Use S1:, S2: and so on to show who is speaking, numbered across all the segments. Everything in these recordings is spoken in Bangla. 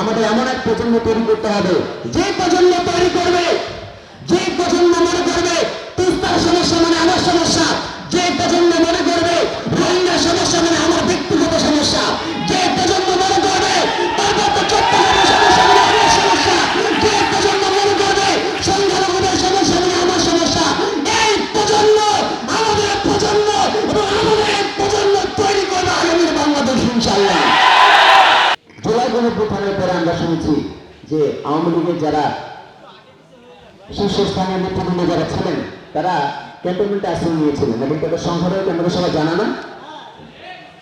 S1: আমাদের এমন এক প্রজন্ম তৈরি করতে হবে। যে প্রজন্ম তৈরি করবে, যে প্রজন্ম মনে করবে তিস্তার সমস্যা মানে আমার সমস্যা, যে প্রজন্ম মনে করবে রোহিঙ্গা সমস্যা মানে আমার ব্যক্তিগত সমস্যা। আওয়ামী লীগের যারা শীর্ষস্থানীয় নেতৃবৃন্দ যারা ছিলেন, তারা ক্যান্টনমেন্টে আশ্রয় নিয়েছিলেন। এবং তাদের সংখ্যাটাকে আমাদের সবাই জানা না।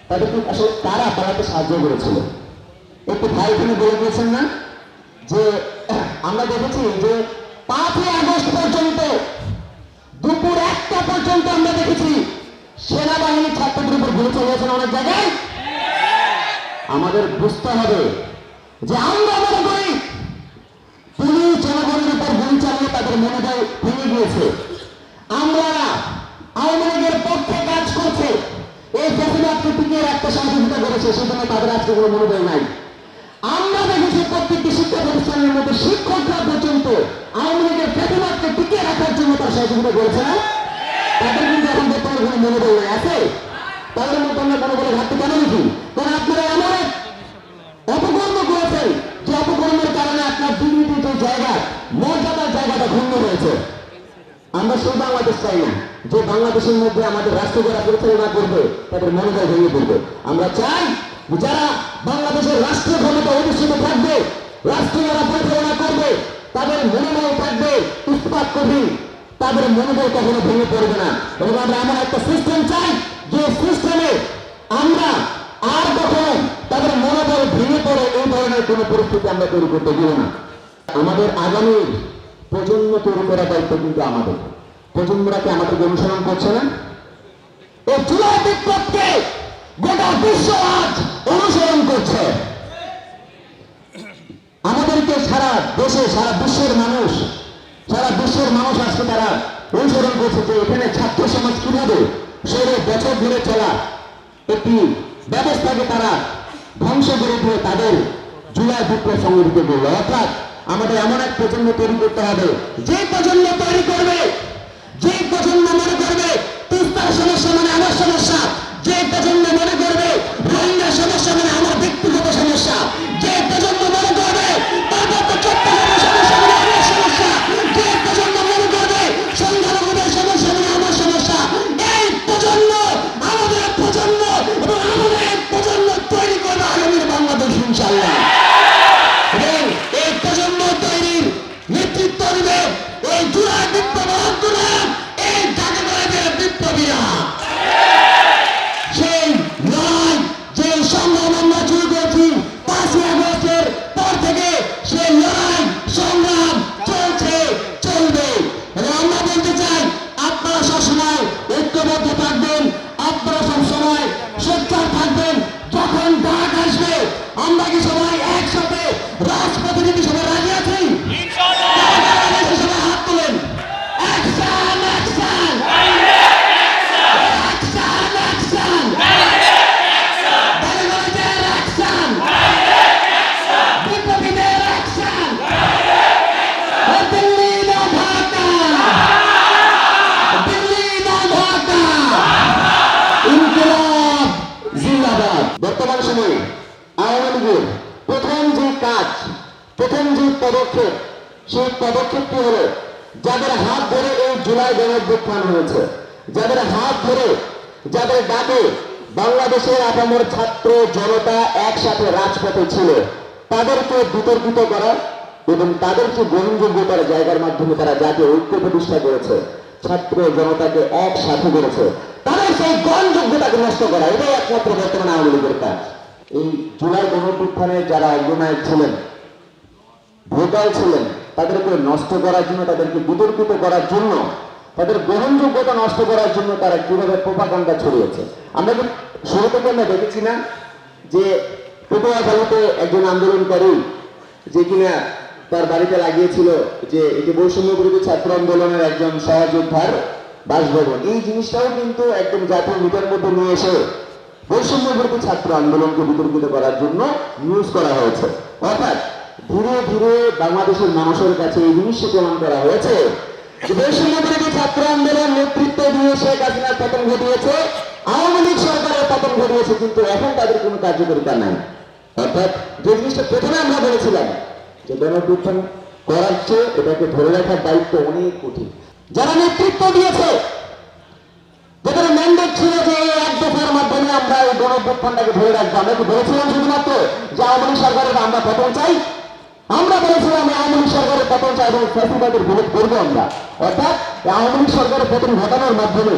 S1: তাদেরকে আসলে তারা পালাতে সাহায্য করেছিল? একটু ভাই এখানে বলে দিয়েছেন না যে, আমরা দেখেছি যে পাঁচই আগস্ট পর্যন্ত, দুপুর একটা পর্যন্ত আমরা দেখেছি সেনাবাহিনী ছাত্রদের উপর গুলি চালিয়েছেন অনেক জায়গায়। আমাদের বুঝতে হবে যে আমরা মনোবল ভেঙে গিয়েছে। আমরা আওয়ামী লীগের পক্ষে কাজ করছে। এই ফেসিলাতকে টিকিয়ে রাখতে সহযোগিতা করেছে, সেজন্য তাদের আজকে কোনো মনোবল নাই। আমরা দেখেছি প্রত্যেকটি শিক্ষা প্রতিষ্ঠানের মধ্যে শিক্ষকরা পর্যন্ত আওয়ামী লীগের ফেসিলাতকে টিকিয়ে রাখার জন্য তার সহযোগিতা করেছে তাদের কিন্তু এখন বর্তমানে কোনো মনোবল নাই, আছে? তাদের মধ্যে আমরা মনোবলের ঘাটতি কেন কারণ আপনারা এমন অপকর্ম যে কারণে আপনার যে জায়গা, মর্যাদার জায়গাটা ভিন্ন হয়েছে। আমরা সেই বাংলাদেশ চাই না, যে বাংলাদেশের মধ্যে আমাদের রাষ্ট্র যারা পরিচালনা করবে, তাদের মনোবল ভেঙে পড়বে। আমরা চাই যারা বাংলাদেশের রাষ্ট্রীয় ক্ষমতা অধিষ্ঠিত থাকবে, রাষ্ট্র যারা পরিচালনা করবে, তাদের মনোবল থাকবে ইস্পাত কঠিন। তাদের মনোবল কখনো ভেঙে পড়বে না। এবং আমরা এমন একটা সিস্টেম চাই, যে সিস্টেমে আমরা আর কখনো তাদের মনোবল ভেঙে পড়ে, এই ধরনের কোনো পরিস্থিতি আমরা তৈরি করতে দিব না। আমাদের আগামী প্রজন্ম তৈরি করার দায়িত্ব কিন্তু আমাদের। প্রজন্মরা কি আমাদেরকে অনুসরণ করছে না? গোটা বিশ্ব আজ অনুসরণ করছে। আমাদেরকে সারা দেশে, সারা বিশ্বের মানুষ, সারা বিশ্বের মানুষ আজকে তারা অনুসরণ করছে যে এখানে ছাত্র সমাজ কীভাবে ষোলো বছর ধরে চলা একটি ব্যবস্থাকে তারা ধ্বংস করে দিয়ে তাদের জুলাই বিপ্লব সংগঠিত করল। অর্থাৎ আমাদের এমন এক প্রজন্ম তৈরি করতে হবে, যে প্রজন্ম তৈরি করবে, যে প্রজন্ম মনে করবে, তিস্তার সমস্যা মানে আমার সমস্যা, যে প্রজন্ম আমরা কি প্রথম যে পদক্ষেপ, সেই পদক্ষেপটি হলো যাদের হাত ধরে এই জুলাই গণঅভ্যুত্থান হয়েছে, যাদের হাত ধরে, যাদের ডাকে বাংলাদেশের আপামর ছাত্র জনতা একসাথে রাজপথে ছিল, তাদেরকে বিতর্কিত করা এবং তাদেরকে গ্রহণযোগ্যতার জায়গার মাধ্যমে তারা জাতীয় ঐক্য প্রতিষ্ঠা করেছে, ছাত্র জনতাকে একসাথে করেছে, তাদের সেই গ্রহণযোগ্যতাকে নষ্ট করা, এটাই একমাত্র বর্তমানে আওয়ামী লীগের কাজ। এই জুলাই গণঅভ্যুত্থানে যারা অগ্রনায়ক ছিলেন ভোটার ছিলেন। তাদেরকে নষ্ট করার জন্য, তাদেরকে বিতর্কিত করার জন্য, তাদের গ্রহণযোগ্যতা নষ্ট করার জন্য তারা কীভাবে প্রোপাকাণ্ডা ছড়িয়েছে? আমরা কিন্তু শুরু থেকে আমরা দেখেছি না যে পটুয়াখালীতে একজন আন্দোলনকারী যে কিনা তার বাড়িতে লাগিয়েছিল যে এটি বৈষম্য বিরোধী ছাত্র আন্দোলনের একজন সহযোদ্ধার বাসভবন। এই জিনিসটাও কিন্তু একদম জাতীয় মিটার মধ্যে নিয়ে এসে বৈষম্য বিরোধী ছাত্র আন্দোলনকে বিতর্কিত করার জন্য নিউজ করা হয়েছে। অর্থাৎ ধীরে ধীরে বাংলাদেশের মানুষের কাছে এই জিনিসটি প্রমাণ করা হয়েছে। যে ছাত্র আন্দোলন নেতৃত্ব দিয়ে শেখ হাসিনার পতন ঘটিয়েছে। আওয়ামী লীগ সরকারের পতন ঘটিয়েছে, কিন্তু এখন তাদের কোনো কার্যকারিতা নাই। অর্থাৎ যে জিনিসটা প্রথমে আমরা বলেছিলাম, যে গণঅভ্যুত্থান করার চেয়ে এটাকে ধরে রাখার দায়িত্ব অনেক কঠিন। যারা নেতৃত্ব দিয়েছে, যাদের ম্যান্ডেট ছিল যে এক দফার মাধ্যমে আমরা এই গণঅভ্যুত্থানটাকে ধরে রাখব, আমরা কি বলেছিলাম শুধুমাত্র যে আওয়ামী লীগ সরকারের আমরা পতন চাই? আমরা বলেছিলাম আওয়ামী সরকারের পতন চাই এবং ফ্যাসিবাদের বিরোধ করব আমরা। অর্থাৎ আওয়ামী সরকারের পতন ঘটানোর মাধ্যমে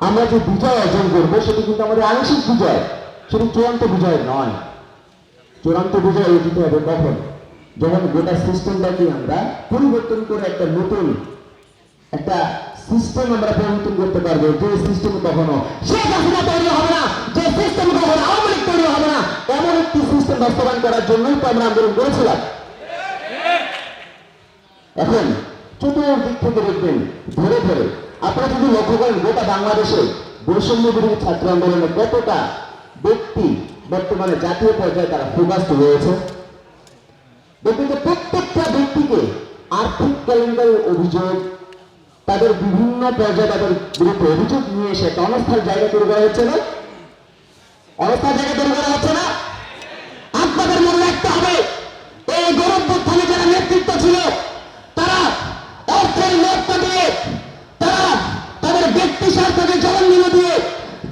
S1: আমরা যে বিজয় অর্জন করব, সেটি কিন্তু আমাদের আংশিক বিজয়, সেটি চূড়ান্ত বিজয় নয়। চূড়ান্ত বিজয় অর্জিত হবে কখন? যখন গোটা সিস্টেমটাকে আমরা পরিবর্তন করে একটা নতুন, একটা সিস্টেম আমরা পরিবর্তন করতে পারব, যে সিস্টেম কখনো শেখ হাসিনা তৈরি হবে না, যে সিস্টেম কখনো আওয়ামী তৈরি হবে না, এমন একটি সিস্টেম বাস্তবায়ন করার জন্যই তো আমরা আন্দোলন করেছিলাম। এখন চতুর্দিক থেকে দেখবেন, ধরে ধরে, আপনারা যদি লক্ষ্য করেন, গোটা বাংলাদেশে বৈষম্য বিরোধী ছাত্র আন্দোলনে কতটা ব্যক্তি বর্তমানে জাতীয় পর্যায়ে তারা দেখবেন যে প্রত্যেকটা ব্যক্তিকে আর্থিক ক্যালেন্ডারের অভিযোগ তাদের বিভিন্ন পর্যায়ে তাদের বিরুদ্ধে অভিযোগ নিয়ে এসে একটা জায়গা তৈরি করা হচ্ছে না? অনস্থায়ী জায়গা তৈরি করা হচ্ছে না? আপনাদের মনে রাখতে হবে, এই গৌরবোত্থানে যারা নেতৃত্ব ছিল, তারা অর্থের লোকটা দিয়ে তারা তাদের ব্যক্তি স্বার্থকে জবানদিহি দিয়ে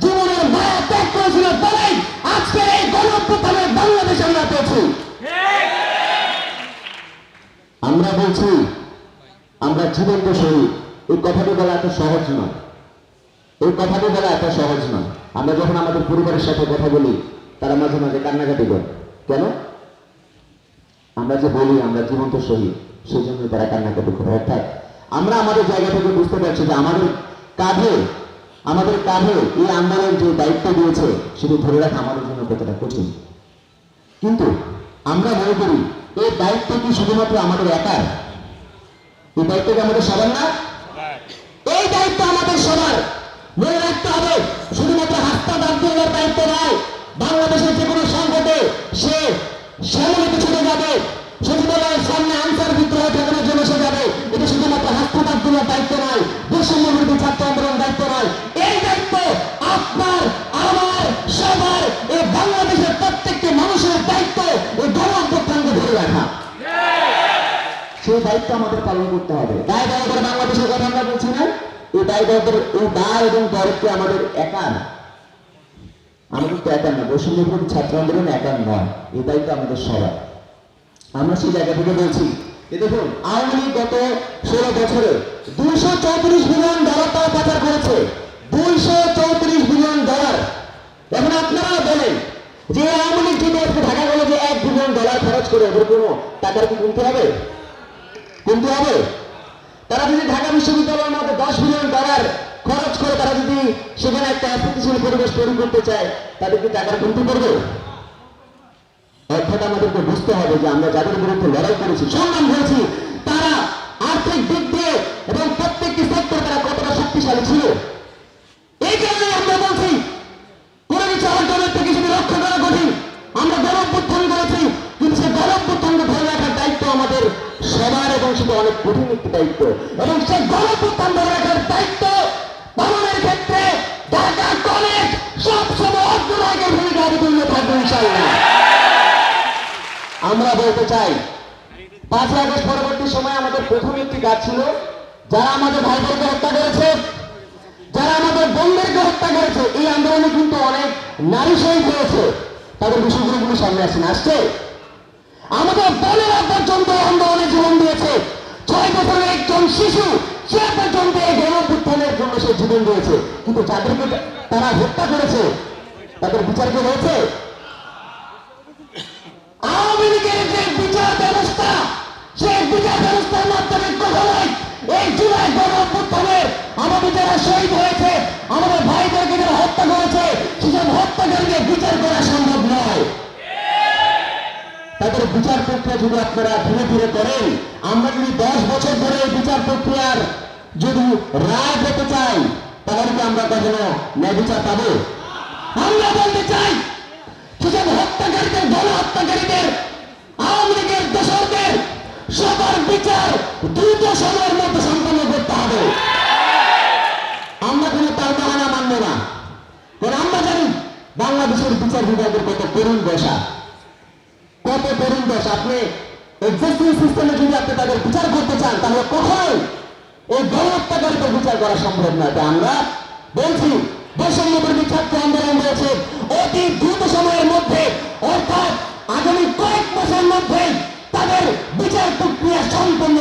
S1: জীবনের মায়া ত্যাগ করেছিল বলেই আজকের এই গৌরবোত্থানের বাংলাদেশ আমরা পেয়েছি আমরা বলছি, আমরা জীবন্ত শহীদ। এই কথাটি বলা এত সহজ নয়। এই কথাটি বলা এত সহজ নয়। আমরা যখন আমাদের পরিবারের সাথে কথা বলি, তারা মাঝে মাঝে কান্নাকাটি করে। কেন? আমরা যে বলি, আমরা জীবন্ত শহীদ সেই জন্য তারা কান্নাকাটি করে। অর্থাৎ আমরা আমাদের জায়গা থেকে বুঝতে পারছি যে আমাদের কাঁধে আমাদের কাঁধে এই আন্দোলন যে দায়িত্ব দিয়েছে, সেটি ধরে রাখা আমাদের জন্য কতটা কঠিন। কিন্তু আমরা মনে করি, এই দায়িত্ব কি শুধুমাত্র আমাদের একার? এই দায়িত্ব কি আমাদের সবার না এই দায়িত্ব আমাদের সবার মনে রাখতে হবে, শুধুমাত্র হাস্তাদ আব্দুল্লার দায়িত্ব নয়, বাংলাদেশের যে কোনো সংকটে সে সামনে ছুটে যাবে। সচিবালয়ের সামনে আনসার বিদ্রোহ ঠেকানোর জন্য সে যাবে। এটা শুধুমাত্র হাস্তাদ আব্দুল্লার দায়িত্ব নয় বৈষম্য বিরোধী ছাত্র আন্দোলন দায়িত্ব নয় দায়িত্ব আমাদের পালন করতে হবে। দায় দায় করে বাংলাদেশের কথা আমরা বলছি না। এই দায় দায়িত্বের এই দায় এবং দায়িত্ব আমাদের একা না আমাদের তো একা না বৈষম্য বিরোধী ছাত্র আন্দোলন একা নয়। এই দায়িত্ব আমাদের সবার। আমরা সেই জায়গা থেকে বলছি দেখুন, আওয়ামী লীগ গত ষোলো বছরে দুইশো চৌত্রিশ বিলিয়ন ডলার তারা পাচার করেছে। দুইশো চৌত্রিশ বিলিয়ন ডলার। এখন আপনারা বলেন যে আওয়ামী লীগ যদি আজকে ঢাকা গেলে যে এক বিলিয়ন ডলার খরচ করে ওদের কোনো টাকার কি কিনতে হবে? কিনতে হবে। তারা যদি ঢাকা বিশ্ববিদ্যালয়ের মধ্যে দশ বিলিয়ন ডলার খরচ করে তারা যদি সেখানে একটা স্থিতিশীল পরিবেশ তৈরি করতে চায়, তাদের কি টাকার কমতি করবে? অর্থাৎ আমাদেরকে বুঝতে হবে যে আমরা যাদের বিরুদ্ধে লড়াই করেছি, সংগ্রাম করেছি, তারা আর্থিক দিক দিয়ে এবং প্রত্যেকটি সেক্টর তারা কতটা শক্তিশালী ছিল? এই কারণে আমরা বলছি এবং অনেক কঠিন একটি দায়িত্ব। এবং গৌরব উত্থান ধরে রাখার দায়িত্ব পালনের ক্ষেত্রে ঢাকা কলেজ সবসময় অগ্রভাগের ভূমিকা অবতীর্ণ থাকবে ইনশাল্লাহ আমরা বলতে চাই পাঁচই আগস্ট পরবর্তী সময় আমাদের প্রথম একটি কাজ ছিল, যারা আমাদের ভাই বোনকে হত্যা করেছে, যারা আমাদের বোনদেরকে হত্যা করেছে, এই আন্দোলনে কিন্তু অনেক নারী শহীদ হয়েছে। তাদের বিষয়গুলো সামনে আসছে আসছে? আমাদের বোনেরা পর্যন্ত এই আন্দোলনে জীবন দিয়েছে। ছয় বছরের একজন শিশু, সে পর্যন্ত এই গণপুত্থানের জন্য সে জীবন দিয়েছে। কিন্তু যাদেরকে তারা হত্যা করেছে, তাদের বিচার কি হয়েছে? আওয়ামী লীগের যে বিচার ব্যবস্থা, সেই বিচার ব্যবস্থার মাধ্যমে জুলাই গণ অভ্যুত্থানের আমাদের যারা শহীদ হয়েছে, আমাদের ভাইদেরকে যারা হত্যা করেছে, সেসব হত্যাকারীকে বিচার করা তাদের বিচার প্রক্রিয়া যদি আপনারা ধীরে ধীরে করেন, আমরা যদি দশ বছর ধরে এই বিচার প্রক্রিয়ার যদি রায় পেতে চাই, তাহলে কি আমরা কখনো ন্যায় বিচার পাবো? আমরা বলতে চাই, সেসব হত্যাকারীদের গণ হত্যাকারীদের, আওয়ামী লীগের সবার বিচার দ্রুত সময়ের মধ্যে সম্পন্ন করতে হবে। আমরা কোনো তার বাহানা মানবো না। কারণ আমরা জানি বাংলাদেশের বিচার বিভাগের কত তরুণ দশা। কত তরুণ দেশ আপনি সিস্টেমে যদি আপনি তাদের বিচার করতে চান, তাহলে কখনোই এই গণহত্যাকারীকে বিচার করা সম্ভব নয়। তাই আমরা বলছি বৈষম্যবর্তী ছাত্র আন্দোলন রয়েছে। অতি দ্রুত সময়ের মধ্যে, অর্থাৎ আগামী কয়েক মাসের মধ্যে তাদের বিচার প্রক্রিয়া সম্পন্ন